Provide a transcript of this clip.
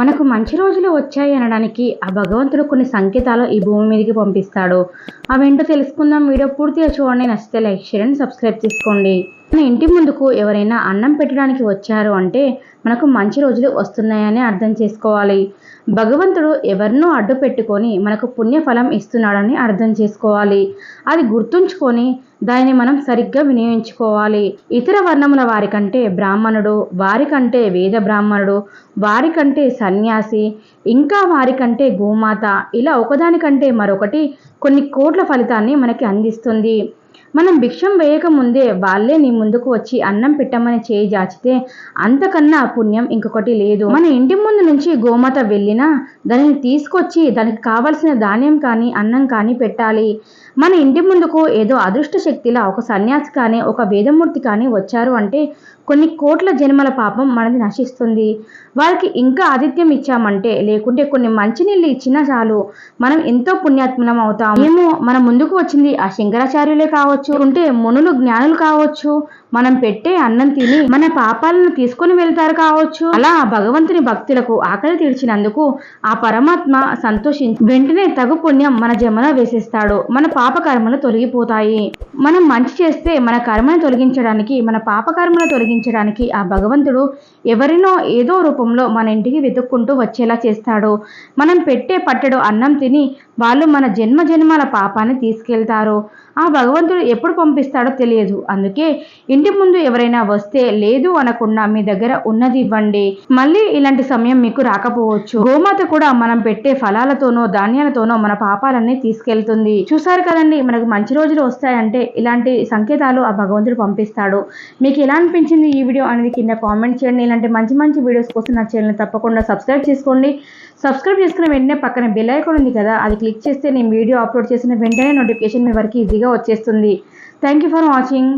మనకు మంచి రోజులు వచ్చాయి అనడానికి ఆ భగవంతుడు కొన్ని సంకేతాలు ఈ భూమి మీదకి పంపిస్తాడు. అవేంటో తెలుసుకుందాం. వీడియో పూర్తిగా చూడండి. నచ్చితే లైక్ చేయండి సబ్స్క్రైబ్ చేసుకోండి. మన ఇంటి ముందుకు ఎవరైనా అన్నం పెట్టడానికి వచ్చారు అంటే మనకు మంచి రోజులు వస్తున్నాయని అర్థం చేసుకోవాలి. భగవంతుడు ఎవరినో అడ్డు పెట్టుకొని మనకు పుణ్యఫలం ఇస్తున్నాడని అర్థం చేసుకోవాలి. అది గుర్తుంచుకొని దానిని మనం సరిగ్గా వినియోగించుకోవాలి. ఇతర వర్ణముల వారికంటే బ్రాహ్మణుడు వారికంటే వేద బ్రాహ్మణుడు వారికంటే సన్యాసి ఇంకా వారికంటే గోమాత ఇలా ఒకదానికంటే మరొకటి కొన్ని కోట్ల ఫలితాన్ని మనకి అందిస్తుంది. మనం భిక్షం వేయక ముందే వాళ్ళే నీ ముందుకు వచ్చి అన్నం పెట్టమని చేయి జాచితే అంతకన్నా పుణ్యం ఇంకొకటి లేదు. మన ఇంటి ముందు నుంచి గోమాత వెళ్ళినా దానిని తీసుకొచ్చి దానికి కావలసిన ధాన్యం కానీ అన్నం కానీ పెట్టాలి. మన ఇంటి ముందుకు ఏదో అదృష్ట శక్తిలా ఒక సన్యాసి కానీ ఒక వేదమూర్తి కానీ వచ్చారు అంటే కొన్ని కోట్ల జన్మల పాపం మనది నశిస్తుంది. వారికి ఇంకా ఆతిథ్యం ఇచ్చామంటే లేకుంటే కొన్ని మంచినీళ్ళు ఇచ్చినా చాలు. మనం ఎంతో పుణ్యాత్మనం అవుతాం. ఏమో మన ముందుకు వచ్చింది ఆ శంకరాచార్యులే కావచ్చు. ఉంటే మునులు జ్ఞానులు కావచ్చు మనం పెట్టే అన్నం తిని మన పాపాలను తీసుకొని వెళ్తారు కావచ్చు. అలా ఆ భగవంతుని భక్తులకు ఆకలి తీర్చినందుకు ఆ పరమాత్మ సంతోషించి వెంటనే తగు పుణ్యం మన జమలో వేసేస్తాడు. మన పాప కర్మలు తొలగిపోతాయి. మనం మంచి చేస్తే మన కర్మను తొలగించడానికి మన పాప కర్మను తొలగించడానికి ఆ భగవంతుడు ఎవరినో ఏదో రూపంలో మన ఇంటికి వెతుక్కుంటూ వచ్చేలా చేస్తాడు. మనం పెట్టే పట్టెడు అన్నం తిని వాళ్ళు మన జన్మ జన్మాల పాపాన్ని తీసుకెళ్తారు. ఆ భగవంతుడు ఎప్పుడు పంపిస్తాడో తెలియదు. అందుకే ఇంటి ముందు ఎవరైనా వస్తే లేదు అనకుండా మీ దగ్గర ఉన్నది ఇవ్వండి. మళ్ళీ ఇలాంటి సమయం మీకు రాకపోవచ్చు. గోమాత కూడా మనం పెట్టే ఫలాలతోనో ధాన్యాలతోనో మన పాపాలన్నీ తీసుకెళ్తుంది. చూసారు కదండి మనకు మంచి రోజులు వస్తాయంటే ఇలాంటి సంకేతాలు ఆ భగవంతుడు పంపిస్తాడు. మీకు ఎలా అనిపించింది ఈ వీడియో అనేది కింద కామెంట్ చేయండి. ఇలాంటి మంచి మంచి వీడియోస్ కోసం నా ఛానల్ తప్పకుండా సబ్స్క్రైబ్ చేసుకోండి. సబ్స్క్రైబ్ చేసుకున్న వెంటనే పక్కన బెల్ ఐకాన్ ఉంది కదా అది క్లిక్ చేస్తే నేను వీడియో అప్లోడ్ చేసిన వెంటనే నోటిఫికేషన్ మీ వరకు ఈజీగా వచ్చేస్తుంది. Thank you for watching.